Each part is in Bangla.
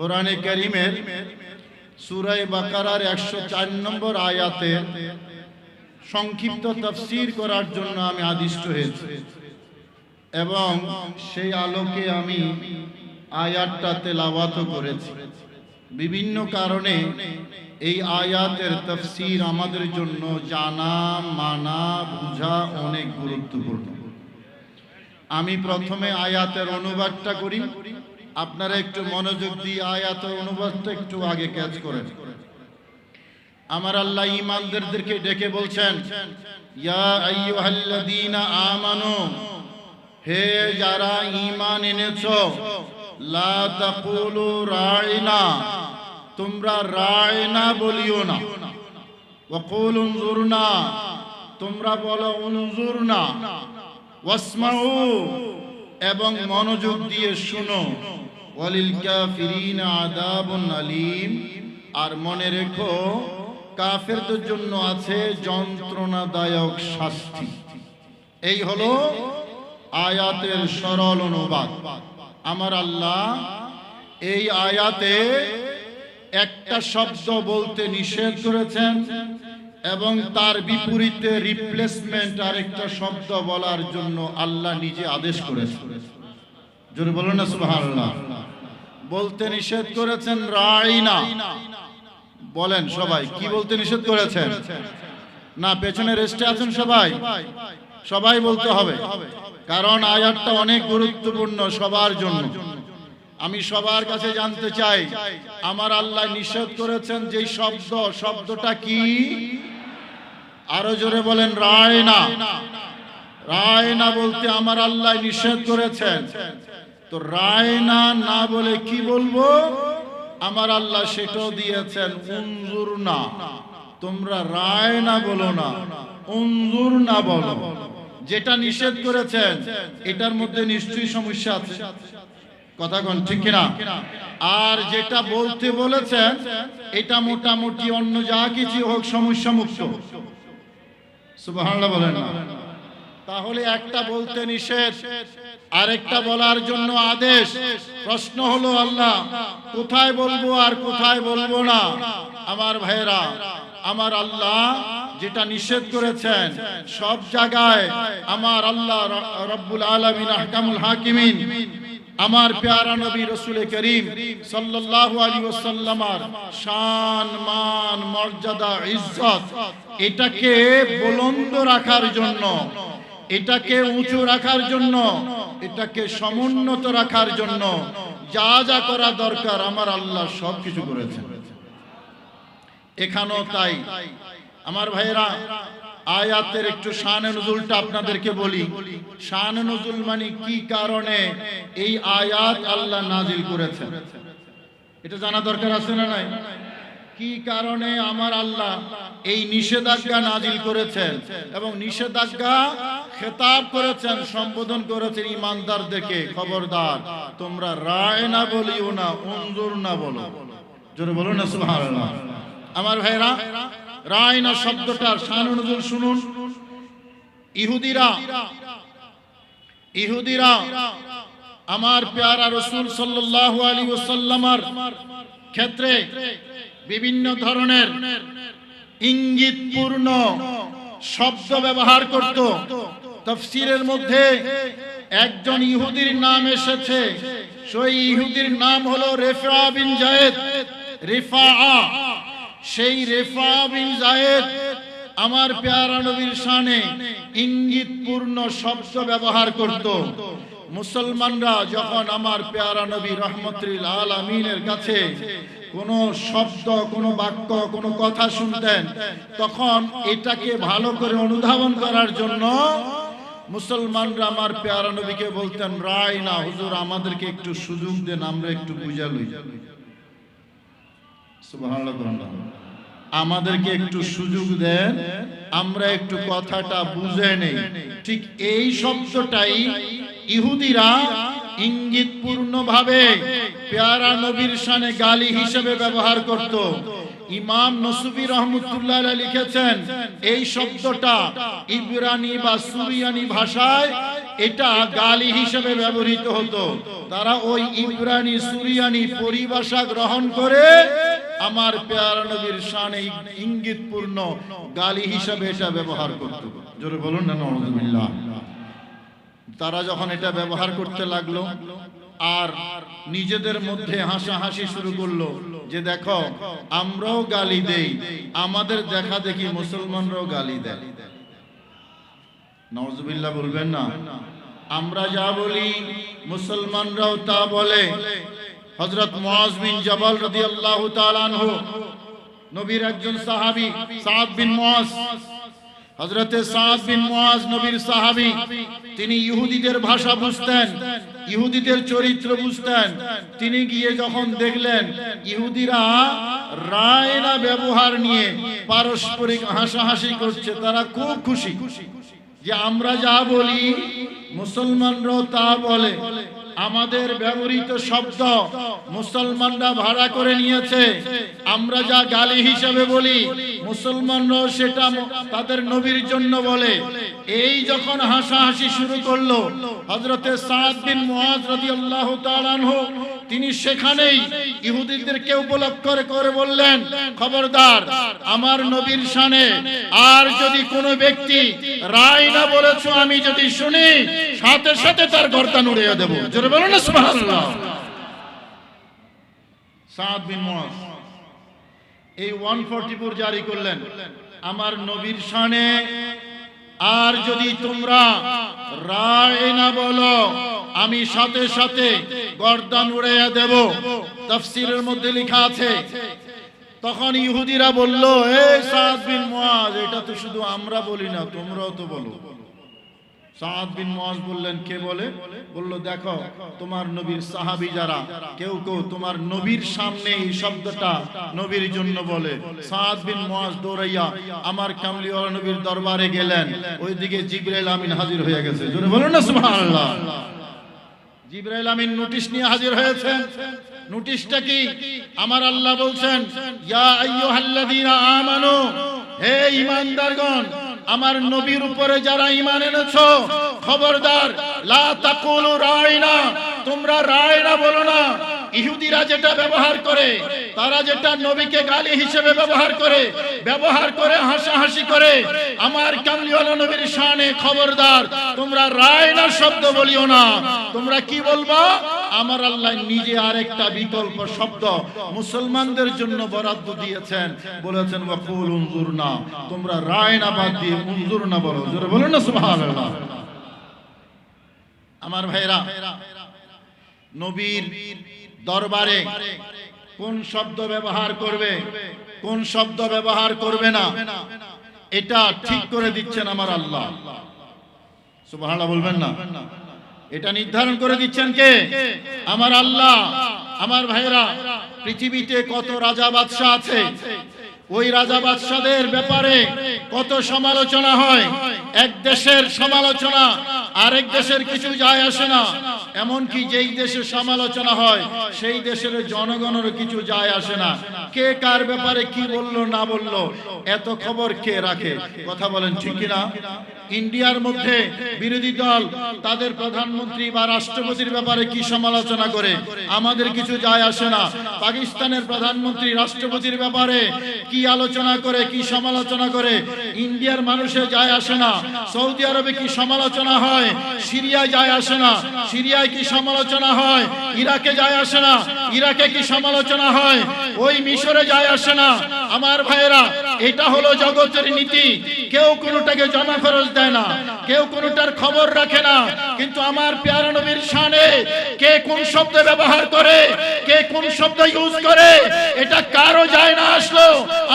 কোরআনে করিমের সুরাই বাকারার একশো চার নম্বর আয়াতে সংক্ষিপ্ত তফসির করার জন্য আমি আদিষ্ট হয়েছি। এবং সেই আলোকে আমি আয়াতটা তেলাওয়াত করেছি। বিভিন্ন কারণে এই আয়াতের তফসির আমাদের জন্য জানা, মানা, বুঝা অনেক গুরুত্বপূর্ণ। আমি প্রথমে আয়াতের অনুবাদটা করি। আপনারা একটু মনোযোগ দিয়ে আয়াতের অনুবাদটা একটু আগে ক্যাচ করেন। আমার আল্লাহ ইমানদারদেরকে ডেকে বলছেন, ইয়া আইয়ুহাল্লাযীনা আমানু, হে যারা ঈমান এনেছো, লা তাকুলু রাইনা, তোমরা রায়না বলিও না। ওয়াকুল উনজুরনা, তোমরা বলো উনজুরনা। ওয়াসমাউ এবং মনোযোগ দিয়ে শুনো। ওয়ালিল আর মনে রেখো, কাফেরদের জন্য আছে যন্ত্রণাদায়ক শাস্তি। এই হলো আয়াতের সরল অনুবাদ। আমার আল্লাহ এই আয়াতে একটা শব্দ বলতে নিষেধ করেছেন। এবং তার বিপরীতে রিপ্লেসমেন্ট আরেকটা শব্দ বলার জন্য আল্লাহ নিজে আদেশ করেছেন। জোরে বলুন না, সুবহানাল্লাহ। বলতে নিষেধ করেছেন রাইনা বলেন সবাই, কি বলতে নিষেধ করেছেন? না, পেছনে রেস্টে আছেন সবাই? সবাই বলতে হবে। কারণ আয়াতটা অনেক গুরুত্বপূর্ণ সবার জন্য। আমি সবার কাছে জানতে চাই, আমার আল্লাহ নিষেধ করেছেন যে শব্দ, শব্দটা কি? আরও জোরে বলেন রায় না রায় না বলতে আমার আল্লাহ নিষেধ করেছেন। তো রায় না না বলে কি বলব? আমার আল্লাহ সেটাও দিয়েছেন, উনজুর না, তোমরা রায় না বলো না, উনজুর না বলো। যেটা নিষেধ করেছেন, এটার মধ্যে নিশ্চয়ই সমস্যা আছে। কথা কোন, ঠিক কিনা? আর যেটা বলতে বলেছেন, এটা মোটামুটি অন্য যা কিছু হোক সমস্যা মুক্ত। সুবহানাল্লাহ বলেন না। তাহলে একটা বলতে নিষেধ, আরেকটা বলার জন্য আদেশ। প্রশ্ন হলো, আল্লাহ, কোথায় বলব আর কোথায় বলব না? আমার ভাইরা আমার আল্লাহ যেটা নিষেধ করেছেন, সব জায়গায় আমার আল্লাহ রব্বুল আলামিন, আহকামুল হাকিমিন আমার প্যারা নবী রসুল করিম সাল্লাল্লাহু আলাইহি ওয়াসাল্লামার শান, মান, মর্যাদা, ইজ্জত, এটাকে বুলন্দ রাখার জন্য, এটাকে উঁচু রাখার জন্য, এটাকে সমুন্নত রাখার জন্য যা যা করা দরকার আমার আল্লাহ সব কিছু করেছেন। এখানেও তাই। আমার ভাইয়েরা আয়াতের একটু শান নজুলটা আপনাদেরকে বলি। শান নজুল মানে কি কারণে এই আয়াত আল্লাহ নাজিল করেছেন? এটা জানা দরকার আছে না নাই? কি কারণে আমার আল্লাহ এই নিষেধাজ্ঞা নাজিল করেছেন এবং নিষেধাজ্ঞা খেতাব করেছেন, সম্বোধন করেছেন ইমানদারদেরকে খবরদার, তোমরা রায় না বলিও না উনজুর না বলো। জোরে বলো না, সুবহানাল্লাহ। আমার ভাইরা রায় না শব্দটার শানুনজুল শুনুন। ইহুদিরা ইহুদিরা, আমার পেয়ারা রসুল সাল্লাল্লাহু আলাইহি ওয়াসাল্লামার ক্ষেত্রে বিভিন্ন ধরনের ইঙ্গিতপূর্ণ শব্দ ব্যবহার করত। তফসিরের মধ্যে একজন ইহুদির নাম এসেছে। সেই ইহুদির নাম হলো রেফা বিন জায়েদ। রেফা সেই রেফা বিন জায়েদ আমার পেয়ারা নবীর শানে ইঙ্গিতপূর্ণ শব্দ ব্যবহার করত। মুসলমানরা যখন আমার পেয়ারা নবী রহমতুল আলমিনের কাছে কোন শব্দ, কোন বাক্য, কোন কথা শুনতেন, তখন এটাকে ভালো করে অনুধাবন করার জন্য মুসলমানরা আমার পেয়ারা নবীকে বলতেন, রায় না, হুজুর, আমাদেরকে একটু সুযোগ দেন, আমরা একটু বুঝালই আমাদেরকে একটু সুযোগ দেন, আমরা একটু কথাটা বুঝে নেই। ঠিক এই শব্দটাই ইহুদিরা ইঙ্গিতপূর্ণ ভাবে পেয়ারা নবীর শানে গালি হিসেবে ব্যবহার করত। ইমাম নসুবি রহমতুল্লাহ লিখেছেন, এই শব্দটা ইবরানি বা সুরিয়ানি ভাষায় এটা গালি হিসেবে ব্যবহৃত হতো। তারা ওই ইবরানি সুরিয়ানি পরিভাষা গ্রহণ করে আমার পেয়ারা নবীর শানে ইঙ্গিতপূর্ণ গালি হিসাবে এটা ব্যবহার করত। জোরে বলুন না নওয়াজুবিল্লাহ তারা যখন এটা ব্যবহার করতে লাগল, আর নিজেদের মধ্যে হাসাহাসি শুরু করল, যে দেখো, আমরাও গালি দেই, আমাদের দেখা দেখি মুসলমানরাও গালি দেয়। নওয়াজুবিল্লাহ বলবেন না, আমরা যা বলি, মুসলমানরাও তা বলে। হযরত মুআজ বিন জবাল রাদিয়াল্লাহু তাআলা আনহু, নবীর একজন সাহাবী, সাদ বিন মুআজ। হযরতে সাদ বিন মুআজ নবীর সাহাবী, তিনি ইহুদিদের ভাষা বুঝতেন, ইহুদিদের চরিত্র বুঝতেন। তিনি গিয়ে যখন দেখলেন, ইহুদিরা রায়না ব্যবহার নিয়ে পারস্পরিক হাসাহাসি করছে, তারা খুব খুশি যে আমরা যা বলি, মুসলমানরাও তা বলে। আমাদের ব্যবহৃত শব্দ মুসলমানরা ভাড়া করে নিয়েছে। আমরা যা গালি হিসাবে বলি, মুসলমানরাও সেটা তাদের নবীর জন্য বলে। এই যখন হাসাহাসি শুরু করল হজরতে সাদ বিন তিনি সেখানেই ইহুদিদেরকে উপলক্ষ করে করে বললেন, খবরদার, আমার নবীর শানে আর যদি কোনো ব্যক্তি রায় না বলেছ, আমি যদি শুনি সাথে সাথে তার গর্দান উড়িয়ে দেবো। জোরে বলুন না বিন এই 144 জারি করলেন। আমার নবীর আর যদি তোমরা রায় না বলো, আমি সাথে সাথে গর্দান উড়াইয়া দেব। তাফসীরের মধ্যে লেখা আছে, তখন ইহুদিরা বলল হে সাদ বিন মুআজ, এটা তো শুধু আমরা বলি না, তোমরাও তো বলো। বললেন, কে বলে? দেখো, তোমার নবীর সাহাবী যারা, কেউ কেউ তোমার নবীর শব্দটা নবীর জন্য বলে। দৌড়াইয়া আমার কামলিওয়ালা নবীর দরবারে গেলেন। ওইদিকে জিবরাইল আমিন হাজির হয়ে গেছে। বলুন জিবরাইল আমিন নোটিশ নিয়ে হাজির হয়েছেন। নোটিশটা কি? আমার আল্লাহ বলছেন, ইয়া আইয়ুহাল্লাযীনা আমানু, হে ঈমানদারগণ আমার নবীর উপরে যারা ইমান এনেছ, খবরদার, লা তাকুলু রাইনা, তোমরা রায়না বলো না। ইহুদিরা যেটা ব্যবহার করে, তারা যেটা নবীকে গালি হিসেবে ব্যবহার করে ব্যবহার করে, হাসাহাসি করে, আমার কামলিওয়ালা নবীর শানে খবরদার, তোমরা রায়না শব্দ বলিও না। তোমরা কি বলবা? আমার আল্লাহ নিজে আরেকটা বিকল্প শব্দ মুসলমানদের জন্য বরাদ্দ দিয়েছেন। বলেছেন বকুল ওয়াকুল উনজুরনা। তোমরা রায়না বাদ দিয়ে উনজুরনা বলো। জোরে বলুন না, সুবহানাল্লাহ। আমার ভাইরা, নবীর দরবারে কোন শব্দ ব্যবহার করবে, কোন শব্দ ব্যবহার করবে না, এটা ঠিক করে দিচ্ছেন আমার আল্লাহ। সুবহানাল্লাহ বলবেন না। এটা নির্ধারণ করে দিচ্ছেন কে? আমার আল্লাহ, আমার ভাইরা পৃথিবীতে কত রাজা বাদশাহ আছে? ওই রাজা বাদশাদের ব্যাপারে কত সমালোচনা হয়? এক দেশের সমালোচনা, আরেক দেশের কিছু যায় আসে না। এমনকি যেই দেশে সমালোচনা হয়, সেই দেশের জনগণের কিছু যায় আসে না। কে কার ব্যাপারে কি বলল, না বলল, এত খবর কে রাখে? কথা বলেন ঠিক কিনা? ইন্ডিয়ার মধ্যে বিরোধী দল, তাদের প্রধানমন্ত্রী বা রাষ্ট্রপতির ব্যাপারে কি সমালোচনা করে? আমাদের কিছু যায় আসে না। পাকিস্তানের প্রধানমন্ত্রী, রাষ্ট্রপতির ব্যাপারে কি আলোচনা করে, কি সমালোচনা করে? ইন্ডিয়ার মানুষের যায় আসে না। সৌদি আরবে কি সমালোচনা হয়? সিরিয়ায় যায় আসে না। সিরিয়ায় কি সমালোচনা হয়? ইরাকে যায় আসে না। ইরাকে কি সমালোচনা হয়? ওই মিশরে যায় আসে না। আমার ভাইয়েরা এটা হলো জগতের নীতি। কেউ কোনোটাকে জমা খরচ দেয় না। কেউ কোনোটার খবর রাখে না। কিন্তু আমার পেয়ারা নবীর শানে কে কোন শব্দ ব্যবহার করে, কে কোন শব্দ ইউজ করে, এটা কারও যায় না আসলো।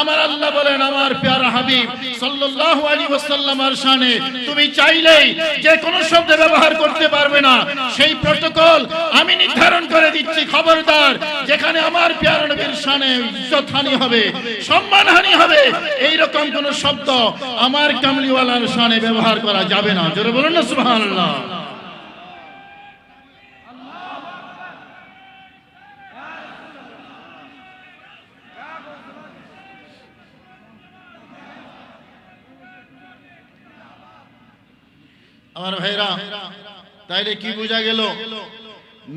আমার আল্লাহ বলেন, আমার পেয়ারা হাবিব সাল্লাল্লাহু আলাইহি ওয়াসাল্লামের শানে, তুমি চাইলেই যে কোনো শব্দ ব্যবহার করতে পারবে না। সেই প্রটোকল আমি নির্ধারণ করে দিচ্ছি, খবরদার, যেখানে আমার পেয়ারা নবীর শানে ইজ্জত হানি হবে সম্মান হানি হবে। এইরকম কোন শব্দ আমার কামলিওয়ালার সানে ব্যবহার করা যাবে না। জোরে বলুন না, সুবহানাল্লাহ। আমার ভাইরা, তাইলে কি বোঝা গেল?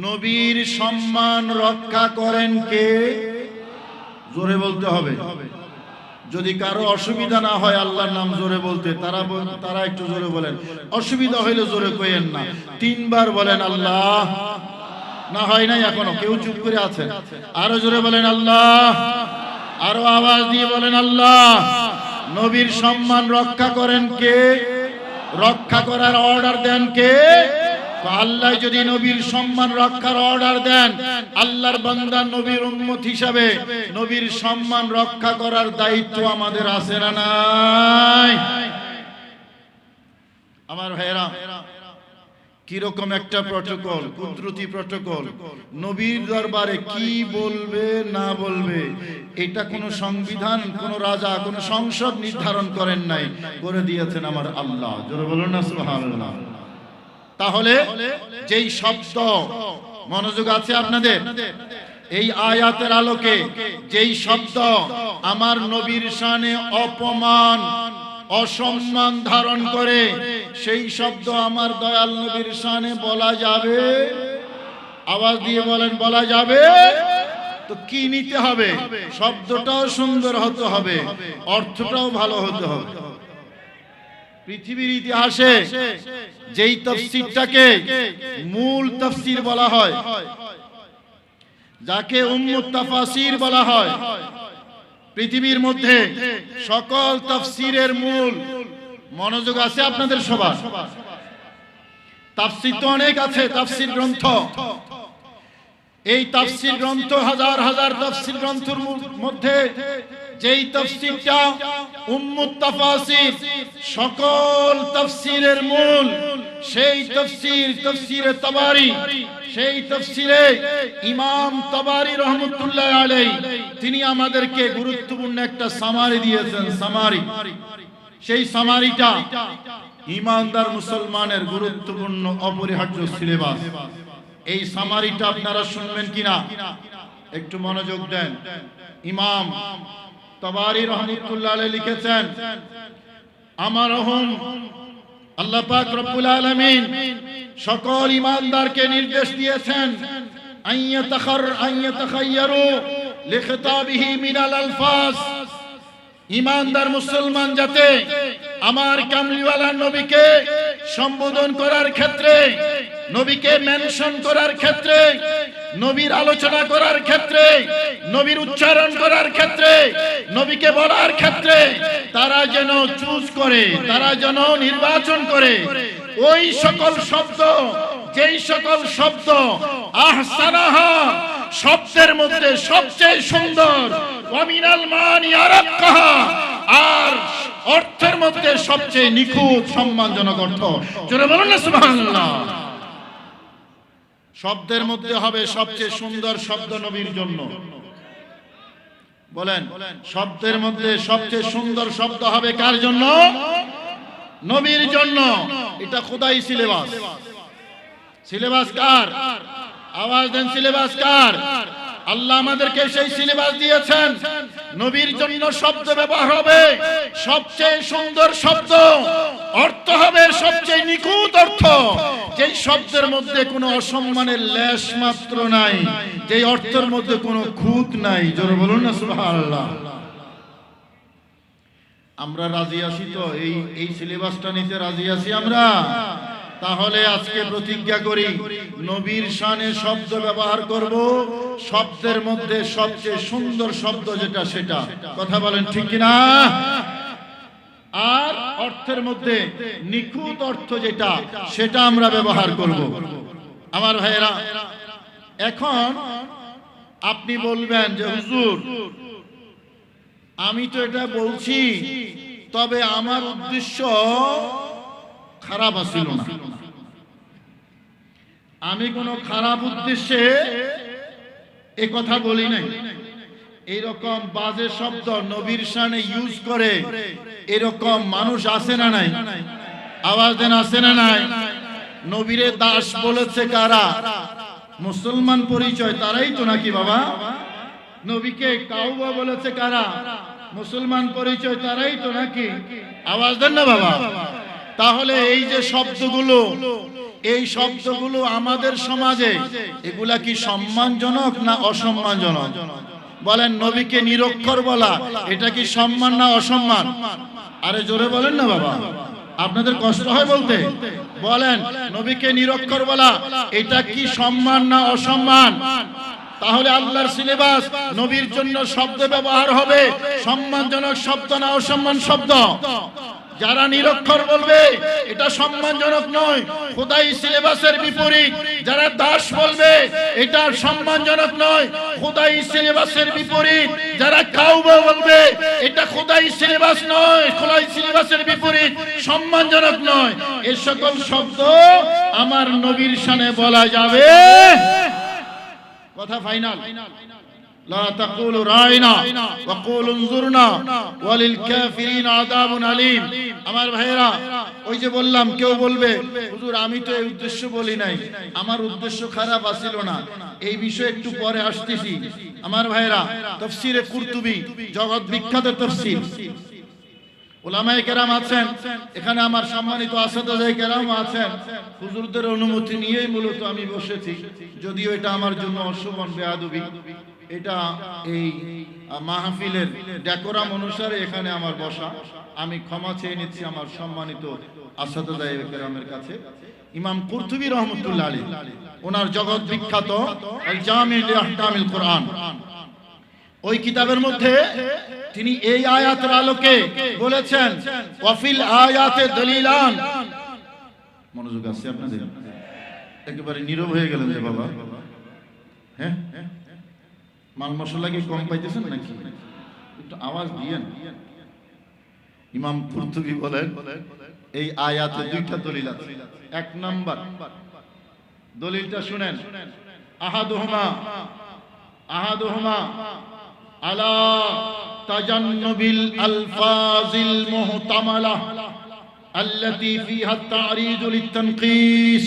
নবীর সম্মান রক্ষা করেন কে? জোরে বলতে হবে। যদি কারও অসুবিধা না হয় আল্লাহর নাম জোরে বলতে, তারা তারা একটু জোরে বলেন। অসুবিধা হইলে জোরে কইেন না। তিনবার বলেন আল্লাহ। না হয় নাই এখনও, কেউ চুপ করে আছেন। আরও জোরে বলেন আল্লাহ। আরও আওয়াজ দিয়ে বলেন আল্লাহ। নবীর সম্মান রক্ষা করেন কে? রক্ষা করার অর্ডার দেন কে? আল্লাহ যদি নবীর সম্মান রক্ষার অর্ডার দেন, আল্লাহর বান্দা নবীর উম্মত হিসাবে নবীর সম্মান রক্ষা করার দায়িত্ব আমাদের আছে না নাই? আমার ভাইয়েরা, কীরকম একটা প্রটোকল কুদরতি প্রটোকল নবীর দরবারে কি বলবে, না বলবে, এটা কোন সংবিধান, কোন রাজা, কোন সংসদ নির্ধারণ করেন নাই, করে দিয়েছেন আমার আল্লাহ। জোরে বলুন না, সুবহানাল্লাহ। তাহলে যেই শব্দ, মনোযোগ আছে আপনাদের? এই আয়াতের আলোকে যেই শব্দ, আমার নবীর শানে অপমান, অসম্মান ধারণ করে, সেই শব্দ আমার দয়াল নবীর শানে বলা যাবে। আওয়াজ দিয়ে বলেন, বলা যাবে? তো কি নিতে হবে? শব্দটাও সুন্দর হতে হবে, অর্থটাও ভালো হতে হবে। পৃথিবীর ইতিহাসে যেই তফসিরটাকে মূল তফসির বলা হয়, যাকে উম্মুত তাফাসির বলা হয়, পৃথিবীর মধ্যে সকল তাফসিরের মূল মনোযোগ আছে আপনাদের সবার। তাফসির তো অনেক আছে, তাফসির গ্রন্থ। এই তাফসির গ্রন্থ হাজার হাজার তাফসির গ্রন্থের মধ্যে যেই তাফসিরটা উম্মুত তাফাসির, সকল তাফসিরের মূল, সেই তাফসির, তাফসিরে তাবারি, সেই তাফসিরে ইমাম তাবারি রহমতুল্লাহ আলাই তিনি আমাদেরকে গুরুত্বপূর্ণ একটা সামারি দিয়েছেন সামারি সেই সামারিটা ইমানদার মুসলমানের গুরুত্বপূর্ণ অপরিহার্য সিলেবাস এই সামারিটা আপনারা শুনবেন কিনা? একটু মনোযোগ দেন। ইমাম তবারি রহমতুল্লাহ লিখেছেন, আমার রহম আল্লাহ পাক রব্বুল আলামিন সকল ইমানদারকে নির্দেশ দিয়েছেন আইয়াতাখার আইয়াতাখায়্যারু লিখিতাবিহি মিনাল আলফাজ ইমানদার মুসলমান যাতে আমার কামলিওয়ালা নবীকে সম্বোধন করার ক্ষেত্রে, নবীকে মেনশন করার ক্ষেত্রে নবীর আলোচনা করার ক্ষেত্রে, নবীর উচ্চারণ করার ক্ষেত্রে, নবীকে বলার ক্ষেত্রে তারা যেন চুজ করে, তারা যেন নির্বাচন করে। ওই সকল শব্দ, যেই সকল শব্দ, আহসানাহা শব্দের মধ্যে সবচেয়ে সুন্দর অমিনাল মানি আরাক্কাহা, আর অর্থের মধ্যে সবচেয়ে নিখুঁত, সম্মানজনক অর্থ। জোরে বলুন না, সুবহানাল্লাহ। শব্দের মধ্যে হবে সবচেয়ে সুন্দর শব্দ নবীর জন্য। বলেন, শব্দের মধ্যে সবচেয়ে সুন্দর শব্দ হবে কার জন্য? নবীর জন্য। এটা খোদাই সিলেবাস। সিলেবাস কার? আওয়াজ দেন, সিলেবাস কার? আল্লাহ আমাদেরকে সেই সিলেবাস দিয়েছেন। নবীর জন্য শব্দ ব্যবহার হবে। সবচেয়ে সুন্দর শব্দ। অর্থ হবে সবচেয়ে নিখুঁত অর্থ। যেই শব্দের মধ্যে কোনো অসম্মানের লেশ মাত্র নাই, যেই অর্থের মধ্যে কোনো খুঁত নাই। জোরে বলুন না, সুবহানাল্লাহ। আমরা রাজি আছি তো? এই এই সিলেবাসটা নিতে রাজি আছি আমরা? তাহলে আজকে প্রতিজ্ঞা করি, নবীর শানে শব্দ ব্যবহার করব, শব্দের মধ্যে সবচেয়ে সুন্দর শব্দ যেটা সেটা। কথা বলেন ঠিক কিনা? আর অর্থের মধ্যে নিখুঁত অর্থ যেটা, সেটা আমরা ব্যবহার করব। আমার ভাইয়েরা, এখন আপনি বলবেন যে, হুজুর, আমি তো এটা বলছি, তবে আমার উদ্দেশ্য খারাপ আসিল না। আমি কোনো খারাপ উদ্দেশ্যে এ কথা বলি নাই। এরকম বাজে শব্দ নবীর শানে ইউজ করে এরকম মানুষ আছে না নাই? আওয়াজ দেন, আছে না নাই? নবীরে দাস বলেছে কারা? মুসলমান পরিচয়, তারাই তো নাকি বাবা? নবীকে কাউবা বলেছে কারা? মুসলমান পরিচয়, তারাই তো নাকি? আওয়াজ দেন না বাবা। তাহলে এই যে শব্দগুলো, এই শব্দগুলো আমাদের সমাজে, এগুলা কি সম্মানজনক না অসম্মানজনক? বলেন, নবীকে নিরক্ষর বলা, এটা কি সম্মান না অসম্মান? আরে জোরে বলেন না বাবা। আপনাদের কষ্ট হয় বলতে? বলেন, নবীকে নিরক্ষর বলা, এটা কি সম্মান না অসম্মান? তাহলে আল্লাহর সিলেবাস, নবীর জন্য শব্দ ব্যবহার হবে, সম্মানজনক শব্দ না অসম্মান শব্দ? যারা নিরক্ষর বলবে, এটা সম্মানজনক নয়। খোদাই সিলেবাসের বিপরীত। যারা দাস বলবে, এটা সম্মানজনক নয়। খোদাই সিলেবাসের বিপরীত। যারা কাউবা বলবে, এটা খোদাই সিলেবাস নয়। খোদাই সিলেবাসের বিপরীত। সম্মানজনক নয়। এ সকল শব্দ আমার নবীর সানে বলা যাবে। কথা ফাইনাল। لا تقولوا راينا وقولوا انظرنا وللكافرين عذاب أليم আমার ভাইরা ওই যে বললাম কেউ বলবে হুজুর আমি তো এই উদ্দেশ্য বলি নাই আমার উদ্দেশ্য খারাপ আসিল না এই বিষয়ে একটু পরে আসতেছি আমার ভাইরা তফসিরে কুরতুবি জগৎ বিখ্যাত তফসির ওলামায়ে কেরাম আছেন এখানে আমার সম্মানিত আসাদাজাই কেরাম আছেন হুজুরদের অনুমতি নিয়েই মূলত আমি বসেছি যদিও এটা আমার জন্য অশোভন বেয়াদবি এটা এই মাহফিলের ডেকোরাম অনুসারে এখানে আমার বসা। আমি ক্ষমা চেয়ে নিচ্ছি আমার সম্মানিত আসাদাজাই কেরামের কাছে। ইমাম কুরতুবি রহমতুল্লাহ আলী, ওনার জগৎ বিখ্যাত কোরআন। ওই কিতাবের মধ্যে তিনি এই আয়াতের আলোকে বলেছেন, ওয়াফিল আয়াতে দলিলান। মনোযোগ আছে আপনাদের? একেবারে নীরব হয়ে গেলেন যে বাবা। হ্যাঁ হ্যাঁ? মাল মশলা কি কম পাইতেছেন নাকি? একটু আওয়াজ দিয়েন। ইমাম পৃথিবী বলেন, এই আয়াতে দুইটা দলিল আছে। এক নাম্বার, দলিলটা শুনেন, আহাদুহমা আহাদুহমা, আলা তাজান্নবিল আলফাজিল মুহতামালা আল্লাতি ফিহা তারিদুল তানকিস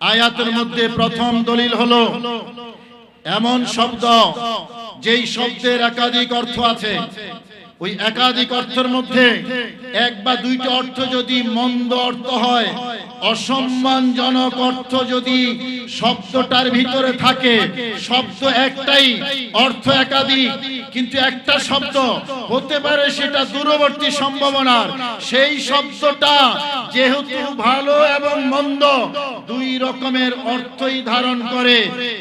আয়াতের মধ্যে প্রথম দলিল হলো এমন শব্দ যেই শব্দের একাধিক অর্থ আছে। ওই একাধিক অর্থের মধ্যে এক বা দুইটা অর্থ যদি মন্দ অর্থ হয় অসম্মানজনক অর্থ যদি শব্দটার ভিতরে থাকে, শব্দ একটাই, অর্থ একাধিক, কিন্তু একটা শব্দ হতে পারে সেটা দূরবর্তী সম্ভাবনার। সেই শব্দটা যেহেতু ভালো এবং মন্দ, দুই রকমের অর্থই ধারণ করে।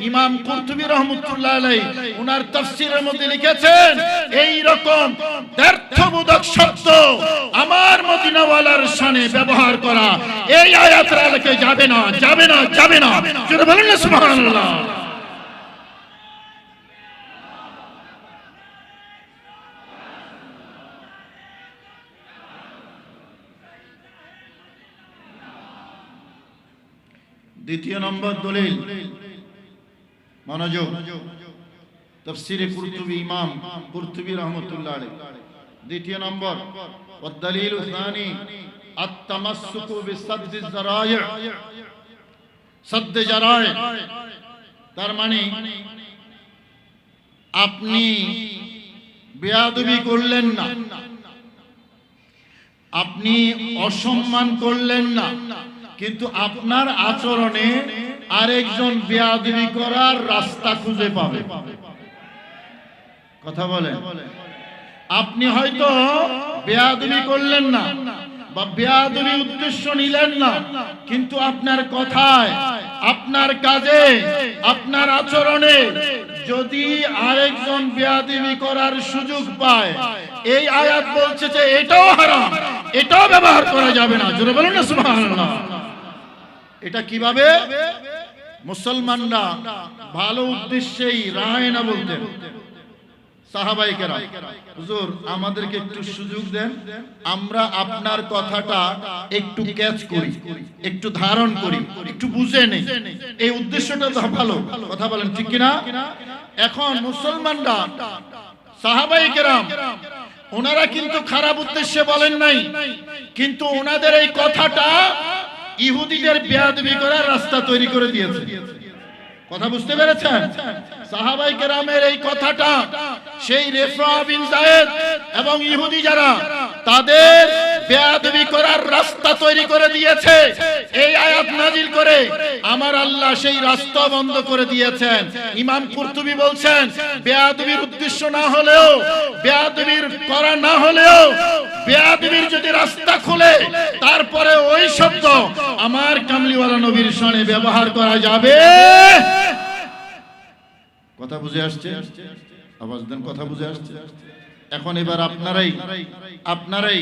ইমাম কুরতুবী রহমতুল্লাহ আলাই উনার তাফসীরের মধ্যে লিখেছেন, এই রকম ব্যর্থবোধক শব্দ আমার মদিনাওয়ালার শানে ব্যবহার করা, এই আয়াতের আলোকে যাবে না যাবে না যাবে না জোরে বলেন না সুবহানাল্লাহ দ্বিতীয় নম্বর দলিল মনোযোগ তফসিরে কুরতুবি ইমাম কুরতুবি রহমতুল্লাহ আলাইহি দ্বিতীয় নম্বর والدليل الثاني التمسك بسد الذرائع সদ্দ জারায় তার মানে আপনি বেয়াদবি করলেন না আপনি অসম্মান করলেন না কিন্তু আপনার আচরণে আরেকজন বেয়াদবি করার রাস্তা খুঁজে পাবে কথা বলেন আপনি হয়তো বেয়াদবি করলেন না বা বেয়াদবি উদ্দেশ্য নিলেন না। কিন্তু আপনার কথায়, আপনার কাজে, আপনার আচরণে যদি আরেকজন বেয়াদবি করার সুযোগ পায়, এই আয়াত বলছে যে এটাও হারাম, এটাও ব্যবহার করা যাবে না। জোরে বলুন না, সুবহানাল্লাহ। এটা কীভাবে? মুসলমানরা ভালো উদ্দেশ্যেই রায় না বলতেন। আমাদেরকে একটু সুযোগ দেন, আমরা আপনার কথাটা একটু ক্যাচ করি, একটু ধারণ করি, একটু বুঝে নেই। এই উদ্দেশ্যটা তো ভালো, কথা বলেন ঠিক কিনা? এখন মুসলমানরা, সাহাবাই ওনারা কিন্তু খারাপ উদ্দেশ্যে বলেন নাই, কিন্তু ওনাদের এই কথাটা ইহুদিদের বেয়াদবি করার রাস্তা তৈরি করে দিয়েছে। কথা বুঝতে পেরেছেন? সাহাবাই কেরামের এই কথাটা, সেই রেফা এবং ইহুদি যারা, তাদের বেয়াদবি করার রাস্তা তৈরি করে দিয়েছে। এই আয়াত নাজিল করে আমার আল্লাহ সেই রাস্তা বন্ধ করে দিয়েছেন। ইমাম কুরতুবি বলছেন, বেয়াদবির উদ্দেশ্য না হলেও, বেয়াদবির করা না হলেও বেয়াদবির যদি রাস্তা খুলে, তারপরে ওই শব্দ আমার কামলিওয়ালা নবীর সনে ব্যবহার করা যাবে। কথা বুঝে আসছে? আওয়াজ দেন, কথা বুঝে আসছে? এখন এবার আপনারাই আপনারাই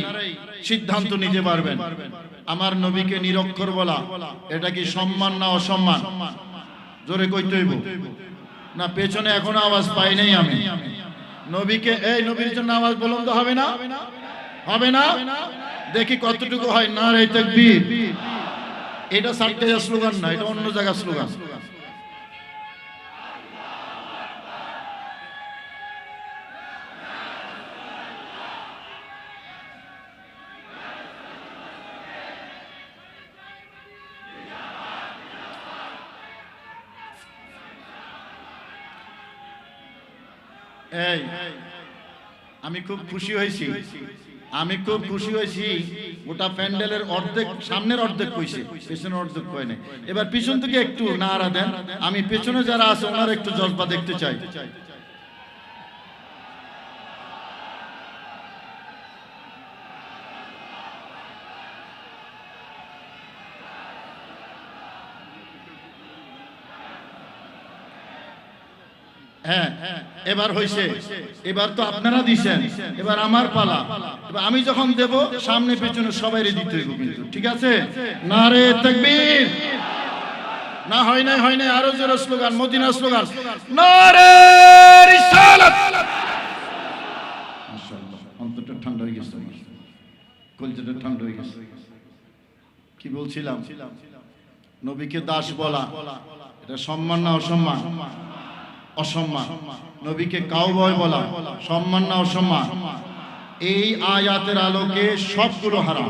সিদ্ধান্ত নিতে পারবেন। আমার নবীকে নিরক্ষর বলা, এটা কি সম্মান না অসম্মান? জোরে কইতে হইব। না, পেছনে এখনও আওয়াজ পাই নাই আমি। নবীকে, এই নবীর জন্য আওয়াজ বলুন তো হবে না? হবে না? দেখি কতটুকু হয় না রে তাকবীর। এটা সাতটা স্লোগান না, এটা অন্য জায়গার স্লোগান। এই, আমি খুব খুশি হয়েছি। আমি খুব খুশি হয়েছি ওটা প্যান্ডেলের অর্ধেক, সামনের অর্ধেক কইছে, পেছনের অর্ধেক কয় নাই। এবার পিছন থেকে একটু নাড়া দেন, আমি পেছনে যারা আছে, ওনারা একটু জজবা দেখতে চাই হ্যাঁ এবার হয়েছে এবার তো আপনারা দিছেন। এবার আমার পালা। এবার আমি যখন দেব, সামনে পেছনে সবাই দিতে হইব কিন্তু, ঠিক আছে? না রে তাকবীর। না, হয় নাই হয় নাই, আরও জোরে স্লোগান, মদিনা স্লোগান। না রে রিসালাত। মাশাআল্লাহ, অন্তরটা ঠান্ডা হয়ে গেছে কলজাটা ঠান্ডা হয়ে গেছে। কি বলছিলাম? নবীকে দাস বলা। এটা সম্মান না অসম্মান? অসম্মান। নবীকে কাউবয় বলা সম্মান না অসম্মান? এই আয়াতের আলোকে সবগুলো হারাম।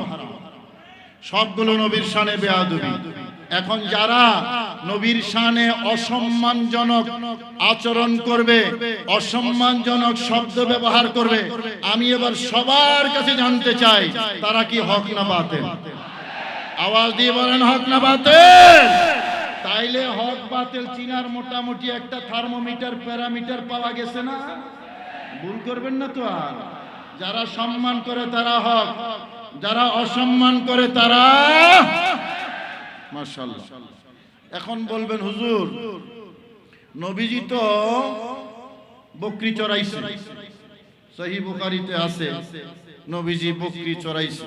সবগুলো নবীর শানে বেয়াদবি। এখন যারা নবীর শানে অসম্মানজনক আচরণ করবে, অসম্মানজনক শব্দ ব্যবহার করবে, আমি এবার সবার কাছে জানতে চাই, তারা কি হক না বাতেন আওয়াজ দিয়ে বলেন হক না বাতেন তাইলে হক বাতিল চিনার মোটামুটি একটা থার্মোমিটার, প্যারামিটার পাওয়া গেছে না? ভুল করবেন না তো আর। যারা সম্মান করে তারা হক, যারা অসম্মান করে তারা মাশাআল্লাহ। এখন বলবেন, হুজুর, নবীজি তো বকরি চড়াইছে। সহি বুখারীতে আছে, নবীজি বকরি চড়াইছে।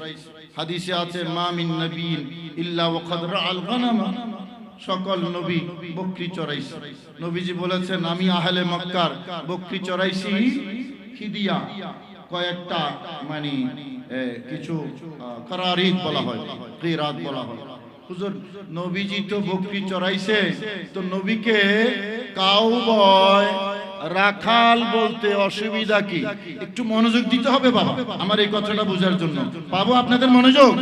হাদিসে আছে, মা মিন নবীন ইল্লা ওয়াকাদ রাআল গানামা। সকল নবী বকরি চড়াইছে। নবীজি বলেছেন, আমি আহলে মক্কার বকরি চড়াইছি, খিদিয়া কয়েকটা মানে কিছু করারিত বলা হয়, কিরাত বলা হয়। হুজুর, নবীজি তো বকরি চড়াইছে, তো নবীকে কাউবয়, রাখাল বলতে অসুবিধা কি? একটু মনোযোগ দিতে হবে বাবা, আমার এই কথাটা বোঝার জন্য। পাবো আপনাদের মনোযোগ?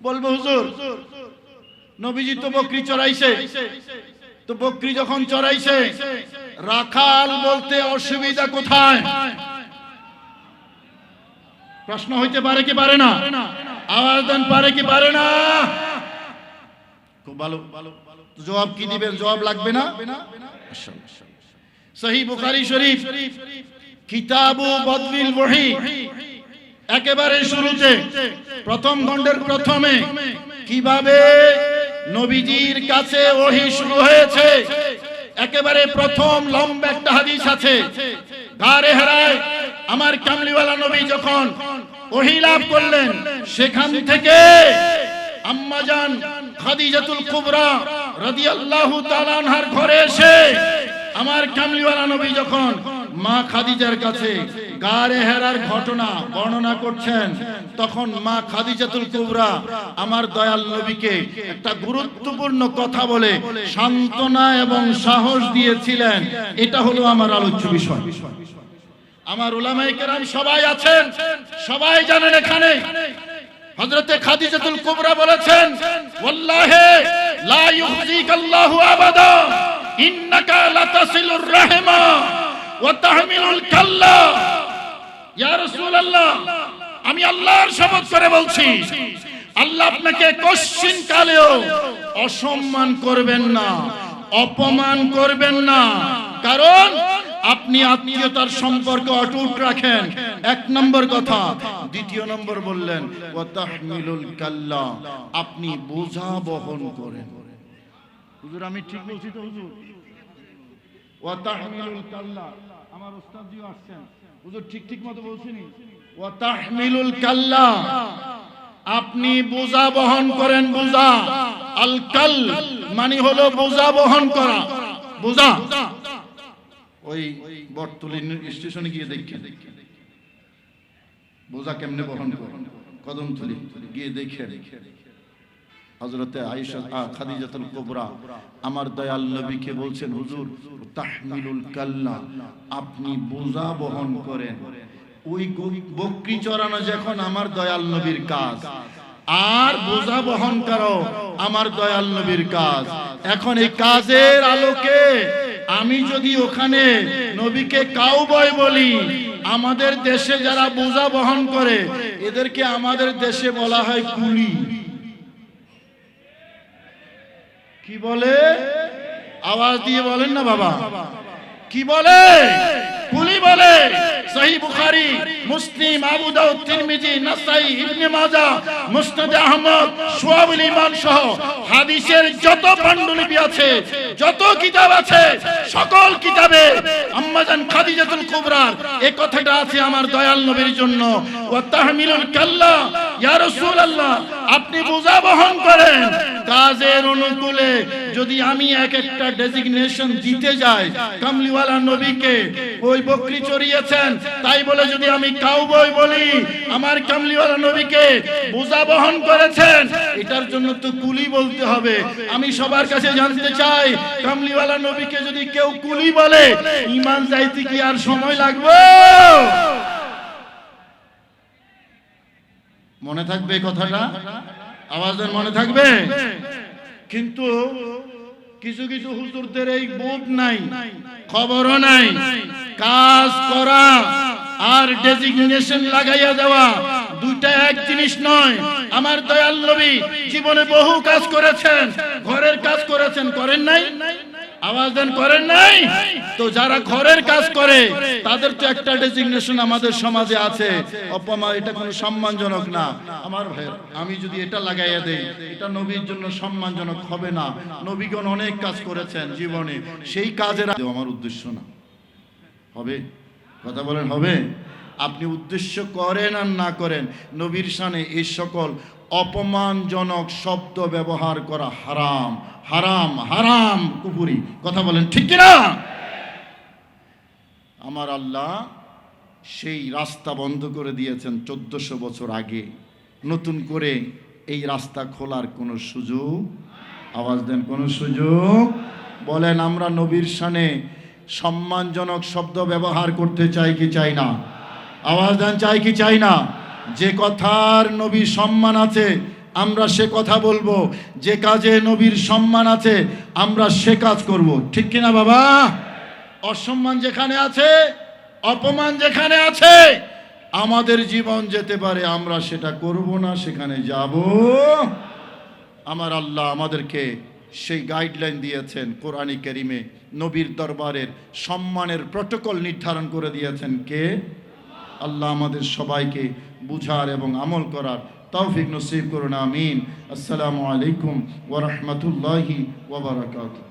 বলব, হুজুর নবীজি তো বকরি চড়াইছে। তো বকরি যখন চড়াইছে, রাখাল বলতে অসুবিধা কোথায়? প্রশ্ন হইতে পারে কি পারে না? আওয়াজ দেন, পারে কি পারে না? খুব ভালো। জবাব কি দিবেন? জবাব লাগবে না? সহি বুখারী শরীফ, কিতাবু বদলিল ওহী। একেবারে শুরুতে, প্রথম খণ্ডের প্রথমে, কীভাবে নবীজির কাছে ওহী শুরু হয়েছে। একেবারে প্রথম লম্বা একটা হাদিস আছে। গারে হেরায় আমার কামলিওয়ালা নবী যখন ওহী লাভ করলেন, সেখান থেকে আম্মাজান খাদিজাতুল কুবরা রাদিয়াল্লাহু তাআলা আনহার ঘরে এসে আমার কামলিওয়ালা নবী যখন মা খাদিজার কাছে গারে হেরার ঘটনা বর্ণনা করছেন, তখন মা খাদিজাতুল কুবরা আমার দয়াল নবীকে একটা গুরুত্বপূর্ণ কথা বলে সান্ত্বনা এবং সাহস দিয়েছিলেন। এটা হলো আমার আলোচ্য বিষয়। আমার ওলামাই কেরাম সবাই আছেন? সবাই জানেন এখানে? হযরতে খাদিজাতুল কুবরা বলেছেন, ওয়াল্লাহি লা ইউখজিকাল্লাহু আবাদা, ইন্নাকা লাতাসিলুর রাহিমা ওয়া তাহমিলুল কাল্লা। আমি আল্লাহর শপথ করে বলছি, আল্লাহ আপনাকে কশ্চিন কালেও অসম্মান করবেন না, অপমান করবেন না। কারণ আপনি আত্মীয়তার সম্পর্ক অটুট রাখেন। এক নম্বর কথা, দ্বিতীয় নম্বর বললেন আপনি বোঝা বহন করেন। হুজুর, আমি ঠিক বলছি তো, হুজুর? ও তাহমিলুল কাল্লা আমার ওস্তাদজিও আসছেন। হুজুর ঠিক ঠিক মতো বলছিনি। ও তাহমিলুল কাল্লা। আপনি বোঝা বহন করেন বোঝা। আল কাল মানে হলো বোঝা বহন করা। বোঝা। ওই বটতলি স্টেশনে গিয়ে দেখে বোঝা কেমনে বহন করেন কদমতলি গিয়ে দেখে দেখে হজরতে আয়েশা খাদিজাতুল কুবরা, আমার দয়াল নবীকে বলছেন, হুজুর, তাহমিলুল কাল্লা, আপনি বোঝা বহন করেন। ওই বকরি চড়ানো যখন আমার দয়াল নবীর কাজ, আর বোঝা বহন করো আমার দয়াল নবীর কাজ। এখন এই কাজের আলোকে আমি যদি ওখানে নবীকে কাউবয় বলি, আমাদের দেশে যারা বোঝা বহন করে, এদেরকে আমাদের দেশে বলা হয় কুলি। কি বলে? আওয়াজ দিয়ে বলেন না বাবা। কি বলে? কুলি বলে। সহি বুখারী, মুসলিম, আবু দাউদ, তিরমিজি, নাসাই, ইবনে মাজাহ মুসনাদ আহমদ শুআবুল ঈমান সহ হাদিসের যত পান্ডুলিপি আছে, যত কিতাব আছে, সকল কিতাবে আম্মাজান খাদিজাতুল কুবরার এই কথাটা আছে আমার দয়াল নবীর জন্য। আপনি বোঝা বহন করেন, কাজের অনুকূলে যদি আমি এক একটা ডেজিগনেশন দিতে যাই, কামলিওয়ালা নবীকে, ওই বকরি চড়িয়েছেন, তাই বলে যদি আমি কাউবয় বলি, আমার কামলিওয়ালা নবীকে বোঝা বহন করেছেন, এটার জন্য তো কুলি বলতে হবে। আমি সবার কাছে জানতে চাই, কামলিওয়ালা নবীকে যদি কেউ কুলি বলে, ইমান যাইতে কি আর সময় লাগবে? মনে থাকবে কথাটা? আওয়াজের মনে থাকবে? কিন্তু কিছু কিছু হুজুরদের এই বোধ নাই, খবরও নাই, কাজ করা আর ডেজিগনেশন লাগাইয়া দেওয়া দুইটা এক জিনিস নয়। আমার দয়াল নবী জীবনে বহু কাজ করেছেন, ঘরের কাজ করেছেন, করেন নাই? আওয়াজ দেন, করেন নাই? তো যারা ঘরের কাজ করে, তাদের তো একটা ডেজিগনেশন আমাদের সমাজে আছে। অপমা এটা কোনো সম্মানজনক না। আমার ভাই আমি যদি এটা লাগাইয়া দেই, এটা নবীর জন্য সম্মানজনক হবে না। নবীগণ অনেক কাজ করেছেন জীবনে। সেই কাজের আমার উদ্দেশ্য না। হবে? কথা বলেন, হবে? আপনি উদ্দেশ্য করেন আর না করেন, নবীর সানে এই সকল অপমানজনক শব্দ ব্যবহার করা হারাম। হারাম হারাম কুপুরি কথা বলেন, ঠিক কিনা? আমার আল্লাহ সেই রাস্তা বন্ধ করে দিয়েছেন চোদ্দশো বছর আগে। নতুন করে এই রাস্তা খোলার কোনো সুযোগ? আওয়াজ দেন, কোনো সুযোগ? বলেন, আমরা নবীর শানে সম্মানজনক শব্দ ব্যবহার করতে চাই কি চাই না? আওয়াজ দেন, চাই কি চাই না? যে কথার নবীর সম্মান আছে, আমরা সে কথা বলব। যে কাজে নবীর সম্মান আছে, আমরা সে কাজ করব। ঠিক কিনা বাবা? অসম্মান যেখানে আছে, অপমান যেখানে আছে, আমাদের জীবন যেতে পারে, আমরা সেটা করব না, সেখানে যাব। আমার আল্লাহ আমাদেরকে সেই গাইডলাইন দিয়েছেন, কোরআনী কেরিমে নবীর দরবারের সম্মানের প্রটোকল নির্ধারণ করে দিয়েছেন। কে? আল্লাহ আমাদের সবাইকে বুঝার এবং আমল করার তৌফিক নসিব করুন, আমিন। আসসালামু আলাইকুম ওরহমতুল্লাহি ওবরাকাতুহ